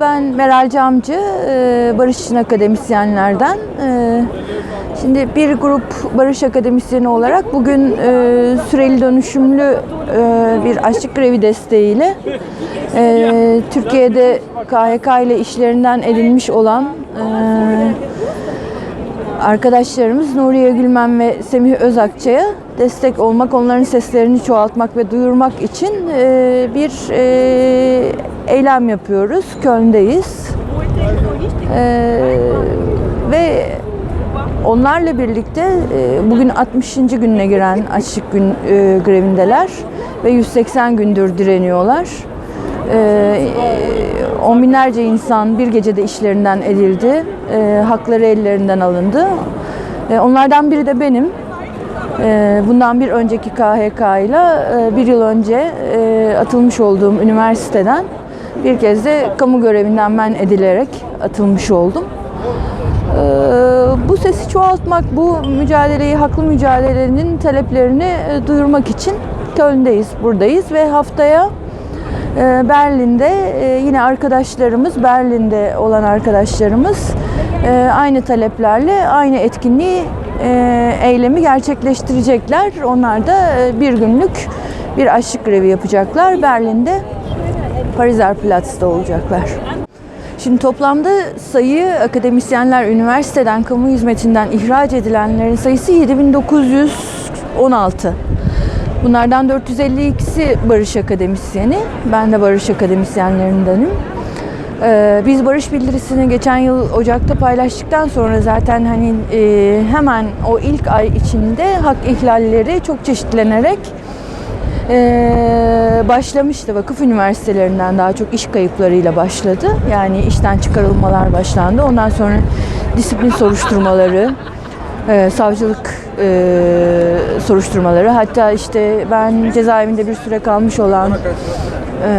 Ben Meral Camcı, e, Barış için akademisyenlerden. E, Şimdi bir grup Barış Akademisyeni olarak bugün e, süreli dönüşümlü bir açlık grevi desteğiyle Türkiye'de KHK ile işlerinden edilmiş olan arkadaşlarımız Nuriye Gülmen ve Semih Özakçı'ya destek olmak, onların seslerini çoğaltmak ve duyurmak için e, bir e, eylem yapıyoruz. Köln'deyiz. E, ve onlarla birlikte e, bugün 60. gününe giren açlık gün e, grevindeler ve 180 gündür direniyorlar. E, on binlerce insan bir gecede işlerinden edildi, e, hakları ellerinden alındı. E, onlardan biri de benim. E, bundan bir önceki KHK ile e, bir yıl önce e, atılmış olduğum üniversiteden bir kez de kamu görevinden ben edilerek atılmış oldum. Ee, bu sesi çoğaltmak, bu mücadeleyi, haklı mücadelenin taleplerini e, duyurmak için Köln'deyiz, buradayız ve haftaya e, Berlin'de e, yine arkadaşlarımız, Berlin'de olan arkadaşlarımız e, aynı taleplerle aynı etkinliği, e, eylemi gerçekleştirecekler. Onlar da bir günlük bir açlık grevi yapacaklar Berlin'de. Pariser Platz'ta olacaklar. Şimdi toplamda sayı akademisyenler üniversiteden, kamu hizmetinden ihraç edilenlerin sayısı 7916. Bunlardan 452'si Barış Akademisyeni. Ben de Barış Akademisyenlerindenim. Ee, biz barış bildirisini geçen yıl Ocak'ta paylaştıktan sonra zaten hani e, hemen o ilk ay içinde hak ihlalleri çok çeşitlenerek ee, başlamıştı. Vakıf üniversitelerinden daha çok iş kayıplarıyla başladı. Yani işten çıkarılmalar başlandı. Ondan sonra disiplin soruşturmaları, e, savcılık e, soruşturmaları. Hatta işte ben cezaevinde bir süre kalmış olan e,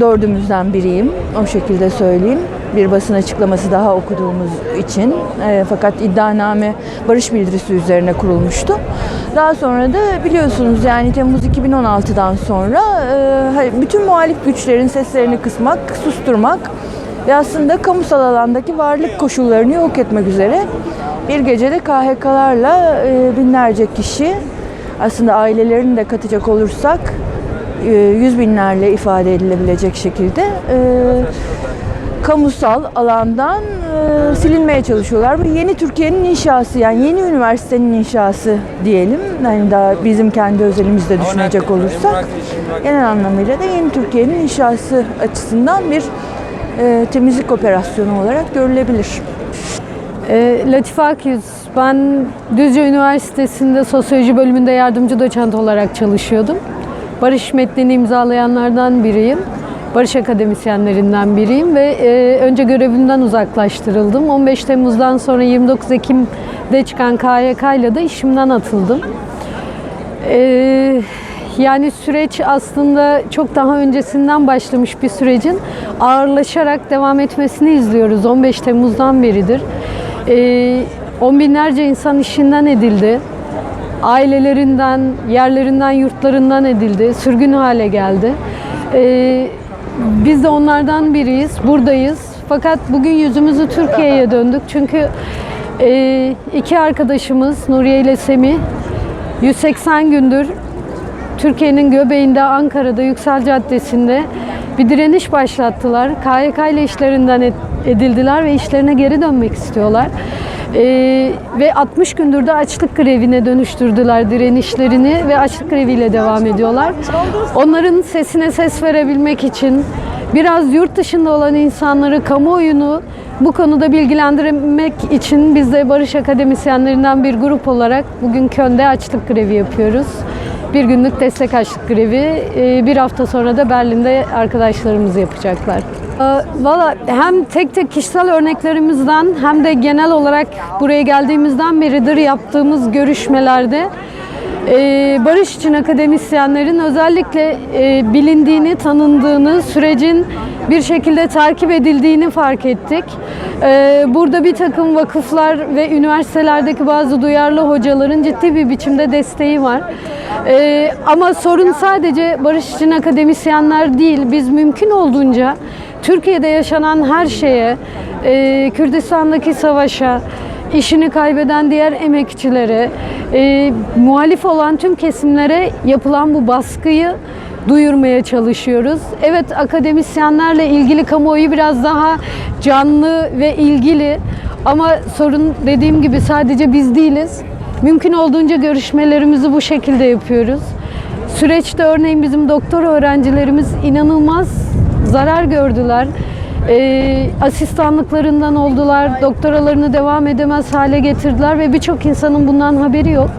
dördümüzden biriyim. O şekilde söyleyeyim. Bir basın açıklaması daha okuduğumuz için. E, fakat iddianame barış bildirisi üzerine kurulmuştu. Daha sonra da biliyorsunuz yani Temmuz 2016'dan sonra e, bütün muhalif güçlerin seslerini kısmak, susturmak ve aslında kamusal alandaki varlık koşullarını yok etmek üzere bir gecede KHK'larla e, binlerce kişi aslında ailelerini de katacak olursak e, yüz binlerle ifade edilebilecek şekilde e, kamusal alandan silinmeye çalışıyorlar. Bu yeni Türkiye'nin inşası yani yeni üniversitenin inşası diyelim. Yani daha bizim kendi özelimizde düşünecek olursak genel anlamıyla da yeni Türkiye'nin inşası açısından bir temizlik operasyonu olarak görülebilir. E, Latife Akyüz, ben Düzce Üniversitesi'nde sosyoloji bölümünde yardımcı doçent olarak çalışıyordum. Barış metnini imzalayanlardan biriyim. Barış akademisyenlerinden biriyim ve e, önce görevimden uzaklaştırıldım. 15 Temmuz'dan sonra 29 Ekim'de çıkan KYK ile de işimden atıldım. E, yani süreç aslında çok daha öncesinden başlamış bir sürecin ağırlaşarak devam etmesini izliyoruz. 15 Temmuz'dan beridir. E, on binlerce insan işinden edildi. Ailelerinden, yerlerinden, yurtlarından edildi. Sürgün hale geldi. E, biz de onlardan biriyiz, buradayız. Fakat bugün yüzümüzü Türkiye'ye döndük. Çünkü e, iki arkadaşımız Nuriye ile Semih 180 gündür Türkiye'nin göbeğinde Ankara'da Yüksel Caddesi'nde bir direniş başlattılar. KYK ile işlerinden edildiler ve işlerine geri dönmek istiyorlar. Ee, ve 60 gündür de açlık grevine dönüştürdüler direnişlerini ve açlık greviyle devam ediyorlar. Onların sesine ses verebilmek için biraz yurt dışında olan insanları, kamuoyunu bu konuda bilgilendirmek için biz de Barış Akademisyenlerinden bir grup olarak bugün Köln'de açlık grevi yapıyoruz. Bir günlük destek açlık grevi. Ee, Bir hafta sonra da Berlin'de arkadaşlarımız yapacaklar. Ee, Valla hem tek tek kişisel örneklerimizden hem de genel olarak buraya geldiğimizden beridir yaptığımız görüşmelerde ee, barış için akademisyenlerin özellikle e, bilindiğini, tanındığını, sürecin bir şekilde takip edildiğini fark ettik. Ee, burada bir takım vakıflar ve üniversitelerdeki bazı duyarlı hocaların ciddi bir biçimde desteği var. Ee, ama sorun sadece barış için akademisyenler değil. Biz mümkün olduğunca Türkiye'de yaşanan her şeye, e, Kürdistan'daki savaşa, işini kaybeden diğer emekçilere, e, muhalif olan tüm kesimlere yapılan bu baskıyı duyurmaya çalışıyoruz. Evet akademisyenlerle ilgili kamuoyu biraz daha canlı ve ilgili ama sorun dediğim gibi sadece biz değiliz. Mümkün olduğunca görüşmelerimizi bu şekilde yapıyoruz. Süreçte örneğin bizim doktor öğrencilerimiz inanılmaz zarar gördüler. Ee, asistanlıklarından oldular, doktoralarını devam edemez hale getirdiler ve birçok insanın bundan haberi yok.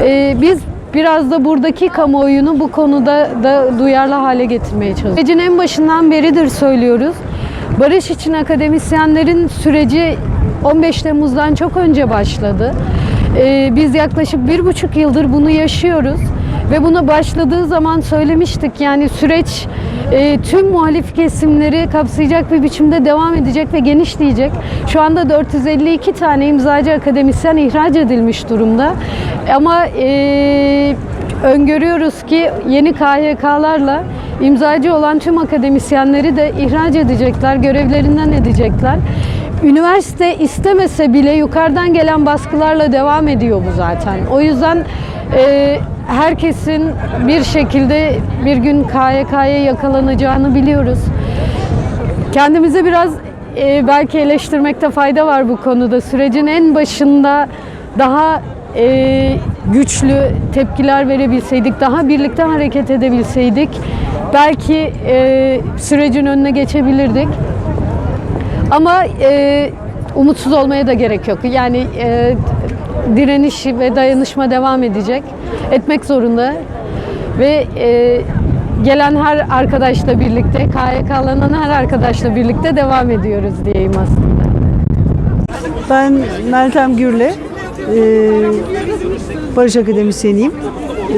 Ee, biz biraz da buradaki kamuoyunu bu konuda da duyarlı hale getirmeye çalışıyoruz. Sürecin en başından beridir söylüyoruz. Barış için akademisyenlerin süreci 15 Temmuz'dan çok önce başladı. Ee, biz yaklaşık bir buçuk yıldır bunu yaşıyoruz ve buna başladığı zaman söylemiştik yani süreç e, tüm muhalif kesimleri kapsayacak bir biçimde devam edecek ve genişleyecek. Şu anda 452 tane imzacı akademisyen ihraç edilmiş durumda. Ama e, öngörüyoruz ki yeni KYK'larla imzacı olan tüm akademisyenleri de ihraç edecekler, görevlerinden edecekler. Üniversite istemese bile yukarıdan gelen baskılarla devam ediyor bu zaten. O yüzden e, herkesin bir şekilde bir gün KYK'ya yakalanacağını biliyoruz. Kendimize biraz e, belki eleştirmekte fayda var bu konuda. Sürecin en başında daha e, güçlü tepkiler verebilseydik, daha birlikte hareket edebilseydik belki e, sürecin önüne geçebilirdik. Ama e, umutsuz olmaya da gerek yok. Yani e, direniş ve dayanışma devam edecek. Etmek zorunda. Ve e, gelen her arkadaşla birlikte, KYK'lanan her arkadaşla birlikte devam ediyoruz diyeyim aslında. Ben Meltem Gürle, e, Barış Akademisyeniyim.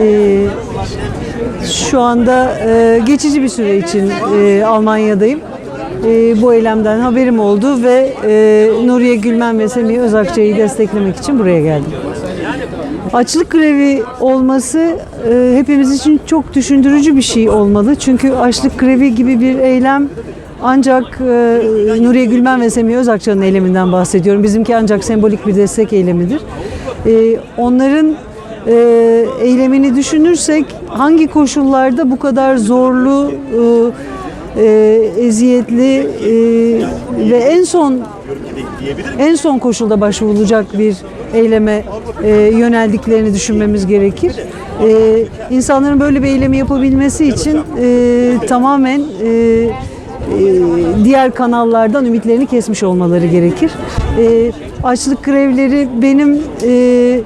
E, şu anda e, geçici bir süre için e, Almanya'dayım. E, bu eylemden haberim oldu ve e, Nuriye Gülmen ve Semih Özakçı'yı desteklemek için buraya geldim. Açlık grevi olması e, hepimiz için çok düşündürücü bir şey olmalı. Çünkü açlık grevi gibi bir eylem ancak e, Nuriye Gülmen ve Semih Özakçı'nın eyleminden bahsediyorum. Bizimki ancak sembolik bir destek eylemidir. E, onların e, eylemini düşünürsek hangi koşullarda bu kadar zorlu, e, e, eziyetli e, ve en son en son koşulda başvurulacak bir eyleme e, yöneldiklerini düşünmemiz gerekir. E, insanların böyle bir eylemi yapabilmesi için e, tamamen e, e, diğer kanallardan ümitlerini kesmiş olmaları gerekir. E, açlık grevleri benim e,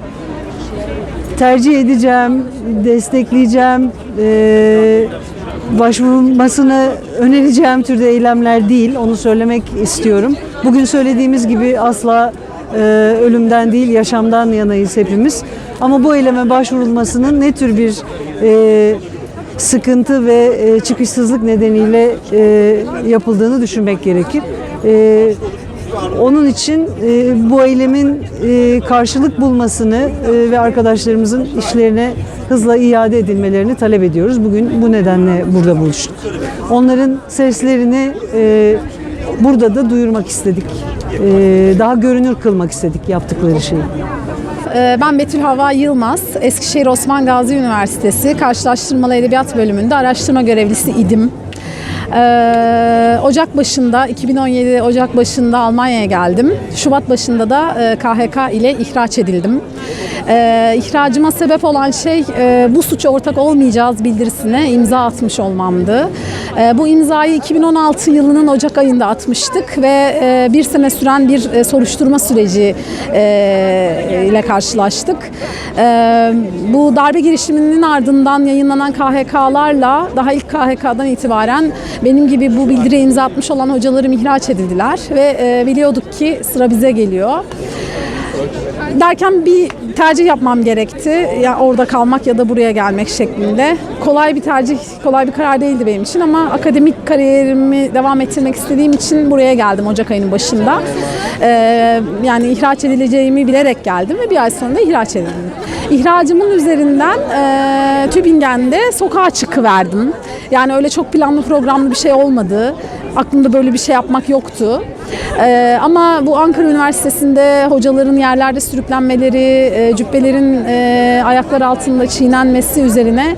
tercih edeceğim, destekleyeceğim, e, başvurulmasını önereceğim türde eylemler değil. Onu söylemek istiyorum. Bugün söylediğimiz gibi asla e, ölümden değil yaşamdan yanayız hepimiz. Ama bu eyleme başvurulmasının ne tür bir e, sıkıntı ve e, çıkışsızlık nedeniyle e, yapıldığını düşünmek gerekir. E, onun için e, bu eylemin e, karşılık bulmasını e, ve arkadaşlarımızın işlerine hızla iade edilmelerini talep ediyoruz. Bugün bu nedenle burada buluştuk. Onların seslerini e, burada da duyurmak istedik. E, daha görünür kılmak istedik yaptıkları şeyi. Ee, Ben Betül Hava Yılmaz, Eskişehir Osman Gazi Üniversitesi Karşılaştırmalı Edebiyat Bölümünde araştırma görevlisi idim. Ee, Ocak başında, 2017 Ocak başında Almanya'ya geldim. Şubat başında da e, KHK ile ihraç edildim. İhracıma sebep olan şey e, bu suça ortak olmayacağız bildirisine imza atmış olmamdı. Ee, bu imzayı 2016 yılının Ocak ayında atmıştık ve e, bir sene süren bir e, soruşturma süreci e, ile karşılaştık. Bu darbe girişiminin ardından yayınlanan KHK'larla daha ilk KHK'dan itibaren benim gibi bu bildiriye imza atmış olan hocalarım ihraç edildiler ve biliyorduk ki sıra bize geliyor derken bir tercih yapmam gerekti. Ya orada kalmak ya da buraya gelmek şeklinde. Kolay bir tercih, kolay bir karar değildi benim için ama akademik kariyerimi devam ettirmek istediğim için buraya geldim Ocak ayının başında. Ee, yani ihraç edileceğimi bilerek geldim ve bir ay sonra da ihraç edildim. İhracımın üzerinden e, Tübingen'de sokağa çıkıverdim. Yani öyle çok planlı programlı bir şey olmadı. Aklımda böyle bir şey yapmak yoktu. Ee, ama bu Ankara Üniversitesi'nde hocaların yerlerde sürüklenmeleri, e, cübbelerin e, ayaklar altında çiğnenmesi üzerine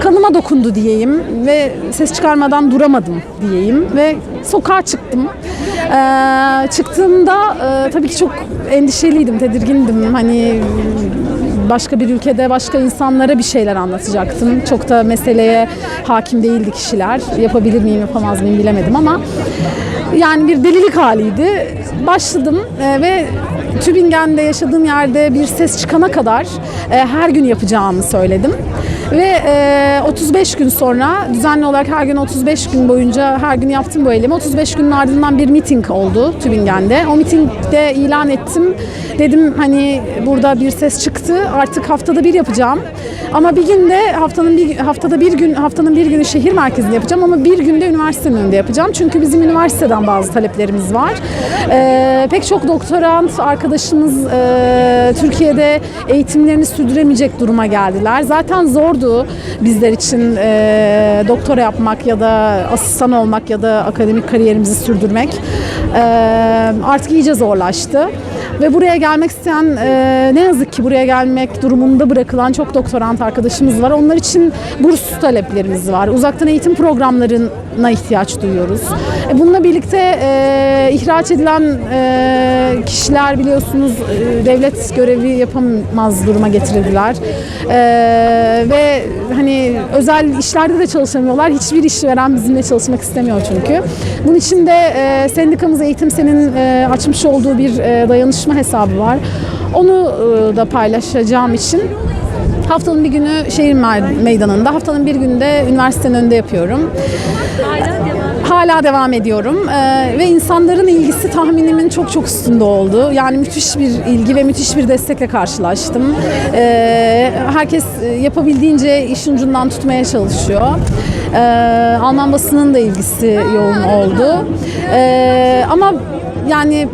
kanıma dokundu diyeyim ve ses çıkarmadan duramadım diyeyim ve sokağa çıktım. Ee, çıktığımda e, tabii ki çok endişeliydim, tedirgindim. Hani başka bir ülkede başka insanlara bir şeyler anlatacaktım. Çok da meseleye hakim değildi kişiler. Yapabilir miyim, yapamaz mıyım bilemedim ama yani bir delilik haliydi. Başladım e, ve Tübingen'de yaşadığım yerde bir ses çıkana kadar e, her gün yapacağımı söyledim. Ve e, 35 gün sonra düzenli olarak her gün 35 gün boyunca her gün yaptım bu eylemi. 35 günün ardından bir miting oldu Tübingen'de. O mitingde ilan ettim. Dedim hani burada bir ses çıktı. Artık haftada bir yapacağım. Ama bir günde haftanın bir haftada bir gün haftanın bir günü şehir merkezinde yapacağım ama bir günde üniversitenin önünde yapacağım. Çünkü bizim üniversiteden bazı taleplerimiz var. E, pek çok doktorant arkadaşımız e, Türkiye'de eğitimlerini sürdüremeyecek duruma geldiler. Zaten zordu bizler için e, doktora yapmak ya da asistan olmak ya da akademik kariyerimizi sürdürmek. E, artık iyice zorlaştı. Ve buraya gelmek isteyen, e, ne yazık ki buraya gelmek durumunda bırakılan çok doktorant arkadaşımız var. Onlar için burs taleplerimiz var. Uzaktan eğitim programlarına ihtiyaç duyuyoruz. E, bununla birlikte e, ihraç edilen e, kişiler biliyorsunuz e, devlet görevi yapamaz duruma getirildiler. E, ve hani özel işlerde de çalışamıyorlar. Hiçbir işveren bizimle çalışmak istemiyor çünkü. Bunun için de e, sendikamız Eğitim Sen'in e, açmış olduğu bir e, dayanışma hesabı var. Onu e, da paylaşacağım için haftanın bir günü şehir me- meydanında, haftanın bir günde üniversitenin önünde yapıyorum. Hala devam ediyorum Ee, ve insanların ilgisi tahminimin çok çok üstünde oldu. Yani müthiş bir ilgi ve müthiş bir destekle karşılaştım. Ee, herkes e, yapabildiğince işin ucundan tutmaya çalışıyor. Ee, Alman basının da ilgisi yoğun oldu. Ee, ama yani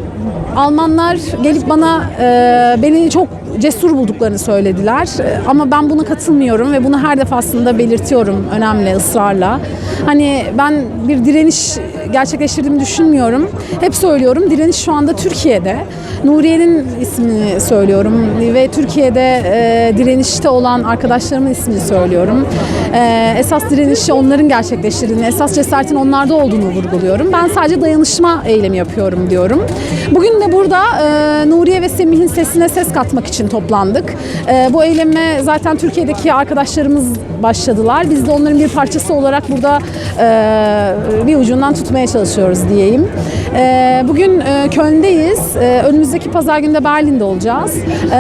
Almanlar gelip bana e, beni çok cesur bulduklarını söylediler. E, Ama ben buna katılmıyorum ve bunu her defasında belirtiyorum önemli ısrarla. Hani ben bir direniş gerçekleştirdiğimi düşünmüyorum. Hep söylüyorum direniş şu anda Türkiye'de. Nuriye'nin ismini söylüyorum ve Türkiye'de e, direnişte olan arkadaşlarımın ismini söylüyorum. E, esas direnişi onların gerçekleştirdiğini, esas cesaretin onlarda olduğunu vurguluyorum. Ben sadece dayanışma eylemi yapıyorum diyorum. Bugün de burada e, Nuriye ve Semih'in sesine ses katmak için toplandık. E, bu eyleme zaten Türkiye'deki arkadaşlarımız başladılar. Biz de onların bir parçası olarak burada e, bir ucundan tutmaya çalışıyoruz diyeyim. E, bugün e, Köln'deyiz. E, önümüzdeki pazar günü de Berlin'de olacağız. E,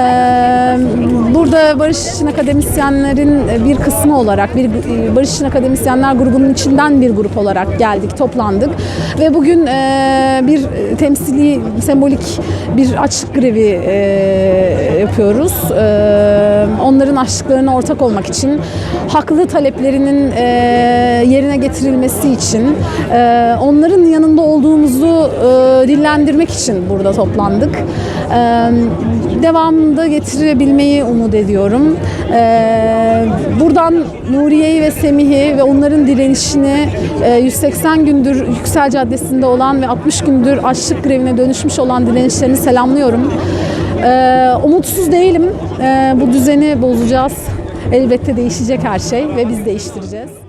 burada Barış için akademisyenlerin bir kısmı olarak, bir Barış için akademisyenler grubunun içinden bir grup olarak geldik, toplandık. Ve bugün e, bir temsili, sembolik bir açlık grevi e, yapıyoruz. E, onların açlıklarına ortak olmak için, haklı taleplerinin e, yerine getirilmesi için, e, onların yanında olduğumuzu e, dillendirmek için burada toplandık. E, devamında getirebilmeyi umut ediyorum. E, buradan Nuriye'yi ve Semih'i ve onların direnişini e, 180 gündür Yüksel Caddesi'nde olan ve 60 gündür açlık grevine dönüşmüş olan direnişlerini selamlıyorum. E, umutsuz değilim. E, bu düzeni bozacağız. Elbette değişecek her şey ve biz değiştireceğiz.